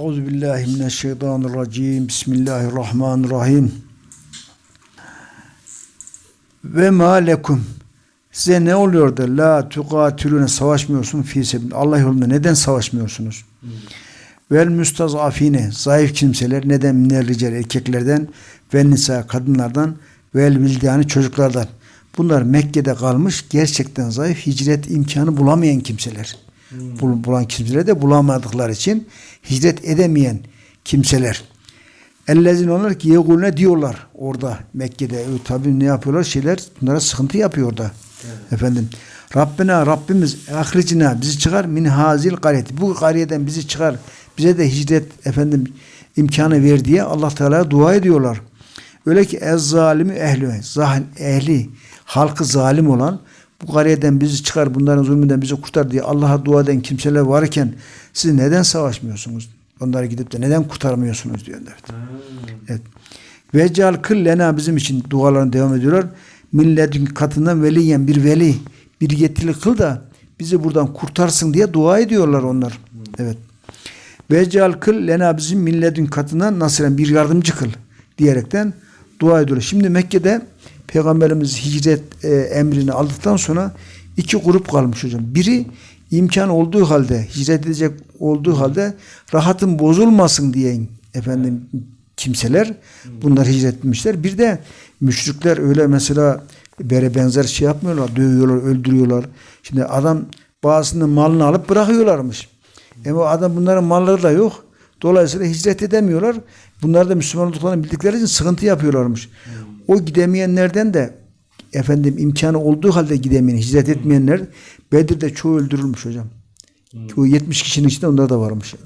Euzu billahi mineşşeytanirracim. Bismillahirrahmanirrahim. Ve ma lekum size ne oluyor da la tuqatilune savaşmıyorsun fi Allah yolunda neden savaşmıyorsunuz? Vel müstazafine zayıf kimseler neden minel erkeklerden ve nisa kadınlardan vel vildani çocuklardan. Bunlar Mekke'de kalmış gerçekten zayıf hicret imkanı bulamayan kimseler. Bul- bulan kimseler de bulamadıkları için hicret edemeyen kimseler. Ellezin onlar ki yegulne diyorlar orada Mekke'de. E, tabii ne yapıyorlar? Şeyler bunlara sıkıntı yapıyor orada. Efendim. Rabbina Rabbimiz ahricina bizi çıkar min hazil qaryeti. Bu kariyeden bizi çıkar. Bize de hicret efendim imkanı ver diye Allah Teala'ya dua ediyorlar. Öyle ki ez zalimi ehli. Zahil ehli halkı zalim olan bu kariyeden bizi çıkar bunların zulmünden bizi kurtar diye Allah'a dua eden kimseler varken siz neden savaşmıyorsunuz? Onları gidip de neden kurtarmıyorsunuz diyor. Evet. Evet. Ve cal kıl lena bizim için dualarına devam ediyorlar. Milletin katından veliyen bir veli, bir yetkili kıl da bizi buradan kurtarsın diye dua ediyorlar onlar. Evet. Ve cal kıl lena bizim milletin katından nasıl bir yardımcı kıl diyerekten dua ediyorlar. Şimdi Mekke'de Peygamberimiz hicret e, emrini aldıktan sonra iki grup kalmış hocam. Biri imkan olduğu halde hicret edecek olduğu halde rahatın bozulmasın diye efendim kimseler bunlar hicret etmişler. Bir de müşrikler öyle mesela böyle benzer şey yapmıyorlar. Dövüyorlar, öldürüyorlar. Şimdi adam bazısının malını alıp bırakıyorlarmış. Ama adam bunların malları da yok. Dolayısıyla hicret edemiyorlar. Bunlar da Müslüman olduklarını bildikleri için sıkıntı yapıyorlarmış. O gidemeyenlerden de efendim imkanı olduğu halde gidemeyen, hicret etmeyenler Bedir'de çoğu öldürülmüş hocam. O 70 kişinin içinde onlar da varmış. Mi?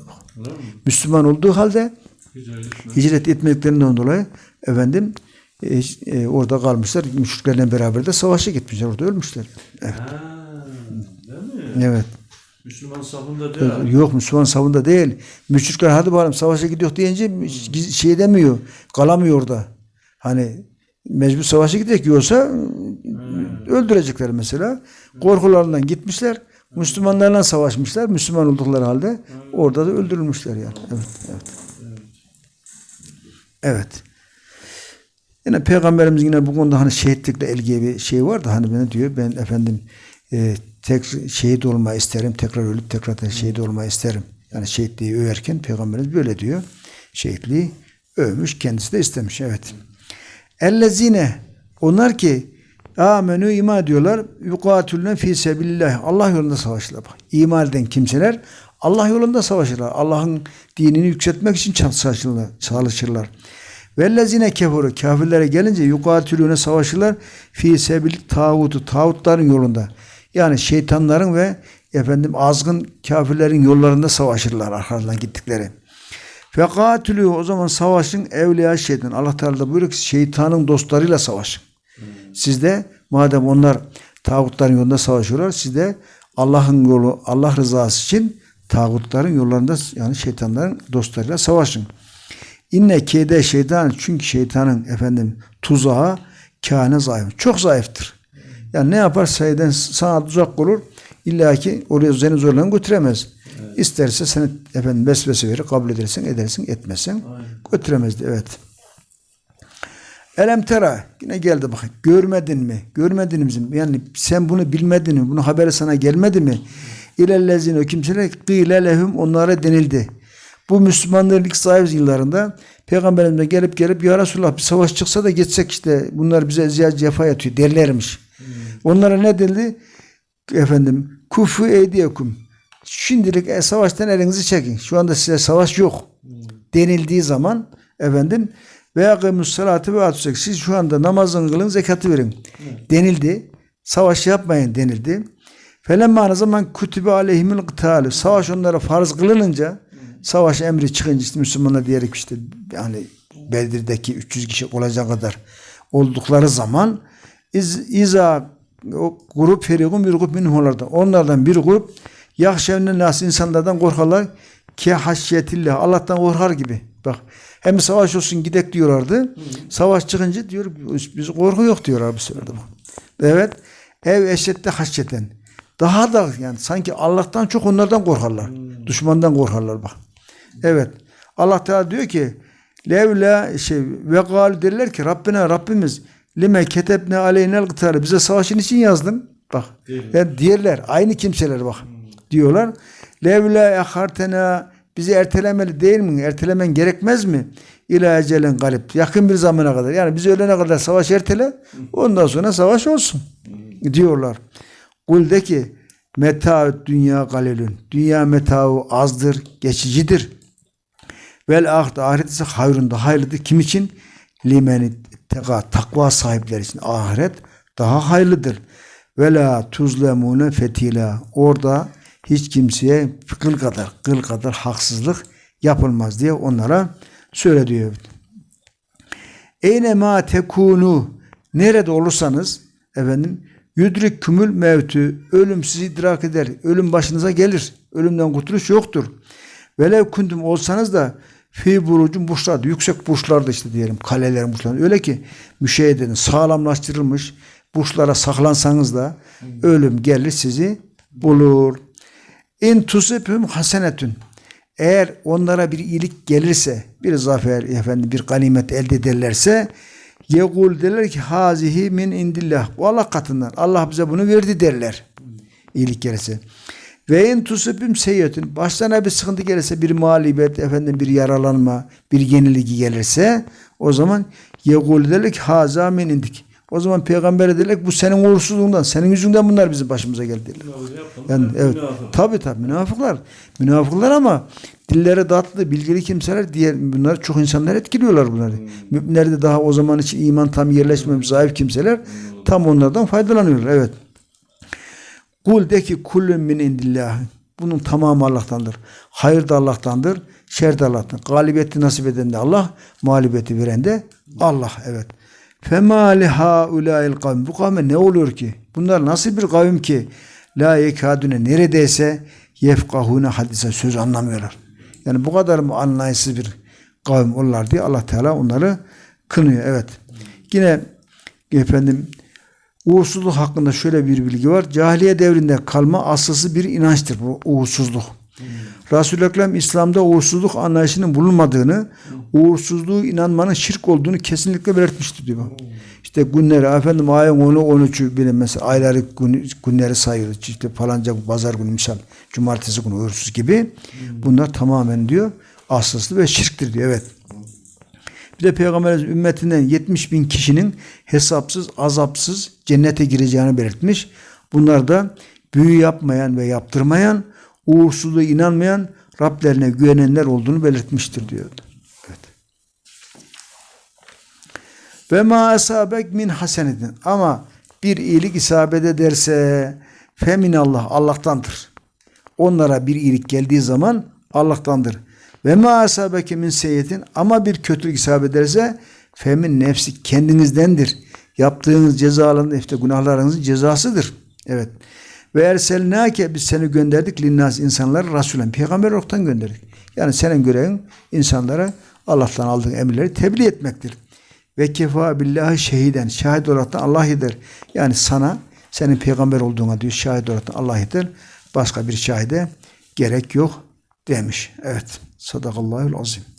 Müslüman olduğu halde iş. hicret etmediklerinden dolayı efendim e, e, orada kalmışlar. Müşriklerle beraber de savaşa gitmişler. Orada ölmüşler. Evet. Ha, değil mi? evet. Müslüman safında değil. Yok Müslüman savunda değil. Müşrikler hadi bakalım savaşa gidiyor deyince şey demiyor. Kalamıyor orada. Hani mecbur savaşa gidecek yoksa öldürecekler mesela. Korkularından gitmişler. Müslümanlarla savaşmışlar. Müslüman oldukları halde orada da öldürülmüşler yani. Evet, evet. Evet. Yine Peygamberimiz yine bu konuda hani şehitlikle ilgili bir şey var da hani ne diyor ben efendim e, tek şehit olmayı isterim tekrar ölüp tekrar da şehit olmayı isterim. Yani şehitliği överken Peygamberimiz böyle diyor. Şehitliği övmüş kendisi de istemiş evet. Ellezine onlar ki amenü iman ediyorlar yukatülüne fi sebilillah Allah yolunda savaşırlar. Bak, İman eden kimseler Allah yolunda savaşırlar. Allah'ın dinini yükseltmek için çalışırlar. çalışırlar. Vellezine keferu kafirlere gelince yukatülüne savaşırlar fi sebil tağutu tağutların yolunda. Yani şeytanların ve efendim azgın kafirlerin yollarında savaşırlar arkalarından gittikleri. Fekatülü o zaman savaşın evliya şeytan. Allah Teala da buyuruyor ki şeytanın dostlarıyla savaşın. Siz de madem onlar tağutların yolunda savaşıyorlar siz de Allah'ın yolu Allah rızası için tağutların yollarında yani şeytanların dostlarıyla savaşın. İnne kede şeytan çünkü şeytanın efendim tuzağı kâne zayıf. Çok zayıftır. Yani ne yapar sayeden sana tuzak olur. İlla ki oraya seni zorla götüremez. İsterse seni efendim vesvese verir. Kabul edersin, edersin, etmezsen götüremezdi. Evet. Elem tera yine geldi bak. Görmedin mi? Görmedin mi? Yani sen bunu bilmedin mi? Bunun haberi sana gelmedi mi? İlellezine o kimseler gıyle lehum onlara denildi. Bu Müslümanların ilk sahip yıllarında Peygamberimize gelip gelip ya Resulallah bir savaş çıksa da geçsek işte bunlar bize eziyet cefa yatıyor derlermiş. Onlara ne denildi? Efendim kufu eydiyekum. Şimdilik e, savaştan elinizi çekin. Şu anda size savaş yok. Denildiği zaman efendim ve yakimus salati ve atusek. Siz şu anda namazını kılın, zekatı verin. Denildi. Savaş yapmayın denildi. Felemma ne zaman kütübe aleyhimül kıtalı. Savaş onlara farz kılınınca savaş emri çıkınca işte Müslümanlar diyerek işte yani Bedir'deki 300 kişi olacak kadar oldukları zaman iz, iza o grup ferigun bir grup minhulardan. Onlardan bir grup yahşevnen nas insanlardan korkarlar ki haşyetillah Allah'tan korkar gibi. Bak hem savaş olsun gidek diyorlardı. Savaş çıkınca diyor biz korku yok diyorlar bu sefer de. Evet. Ev eşette haşyeten. Daha da yani sanki Allah'tan çok onlardan korkarlar. Düşmandan korkarlar bak. Evet. Allah Teala diyor ki levla şey ve gal derler ki Rabbine Rabbimiz lime ketebne aleynel gıtarı bize savaşın için yazdın. Bak. Yani diğerler aynı kimseler bak diyorlar. Levla ehartena bizi ertelemeli değil mi? Ertelemen gerekmez mi? İlâ ecelin galip. Yakın bir zamana kadar. Yani biz ölene kadar savaş ertele. Ondan sonra savaş olsun. Diyorlar. Kul de ki meta dünya galilün. Dünya metaı azdır, geçicidir. Vel ahd ahiret ise hayrun da hayırlıdır. Kim için? Limeni teka, takva sahipleri için ahiret daha hayırlıdır. Ve la tuzlemune fetila. Orada hiç kimseye kıl kadar, kıl kadar haksızlık yapılmaz diye onlara söyle diyor. Eyne ma tekunu nerede olursanız efendim yudrik kümül mevtü ölüm sizi idrak eder. Ölüm başınıza gelir. Ölümden kurtuluş yoktur. Velev kuntum olsanız da fi burucun burçlarda yüksek burçlarda işte diyelim kalelerin burçlarda öyle ki müşeyyedin sağlamlaştırılmış burçlara saklansanız da ölüm gelir sizi bulur. İn tusibhum hasenetün eğer onlara bir iyilik gelirse, bir zafer, efendim bir ganimet elde ederlerse yekul derler ki hazihi min indillah. Bu Allah katından. Allah bize bunu verdi derler. İyilik gelirse. Ve in tusibim seyyetin. Başlarına bir sıkıntı gelirse, bir mağlubiyet, efendim bir yaralanma, bir yenilgi gelirse o zaman yekul derler ki haza min indik. O zaman peygamber ki bu senin uğursuzluğundan, senin yüzünden bunlar bizim başımıza geldi. Yani evet. Tabii tabii münafıklar. Münafıklar ama dilleri tatlı, bilgili kimseler diğer bunlar çok insanlar etkiliyorlar bunları. Müminler de daha o zaman için iman tam yerleşmemiş zayıf kimseler tam onlardan faydalanıyorlar. Evet. Kul de ki kullun min indillah. Bunun tamamı Allah'tandır. Hayır da Allah'tandır. Şer de Allah'tan. Galibiyeti nasip eden de Allah. Mağlubiyeti veren de Allah. Evet. Fema li haulail kavm. Bu kavme ne oluyor ki? Bunlar nasıl bir kavim ki? La yekadune neredeyse yefkahune hadise söz anlamıyorlar. Yani bu kadar mı anlayışsız bir kavim onlar diye Allah Teala onları kınıyor. Evet. Yine efendim uğursuzluk hakkında şöyle bir bilgi var. Cahiliye devrinde kalma aslısı bir inançtır bu uğursuzluk. Resul-i Ekrem İslam'da uğursuzluk anlayışının bulunmadığını, uğursuzluğu inanmanın şirk olduğunu kesinlikle belirtmiştir diyor. İşte günleri efendim ayın 10'u 13'ü bile mesela ayları gün, günleri sayıyoruz. İşte falanca pazar günü misal cumartesi günü uğursuz gibi. Bunlar tamamen diyor aslısı ve şirktir diyor. Evet. Bir de Peygamberimiz ümmetinden 70 bin kişinin hesapsız, azapsız cennete gireceğini belirtmiş. Bunlar da büyü yapmayan ve yaptırmayan, uğursuzluğa inanmayan, Rablerine güvenenler olduğunu belirtmiştir diyor. Evet. Ve ma asabek min hasenetin. Ama bir iyilik isabet ederse feminallah Allah'tandır. Onlara bir iyilik geldiği zaman Allah'tandır. Ve ma asabeke min seyyetin ama bir kötülük isabet ederse femin nefsi kendinizdendir. Yaptığınız cezaların işte günahlarınızın cezasıdır. Evet. Ve erselnake biz seni gönderdik linnas insanlar rasulen peygamber olaraktan gönderdik. Yani senin görevin insanlara Allah'tan aldığın emirleri tebliğ etmektir. Ve kefa billahi şehiden şahit olaraktan Allah yeter. Yani sana senin peygamber olduğuna diyor şahit olaraktan Allah yeter. Başka bir şahide gerek yok demiş. Evet. Sadakallahul azim.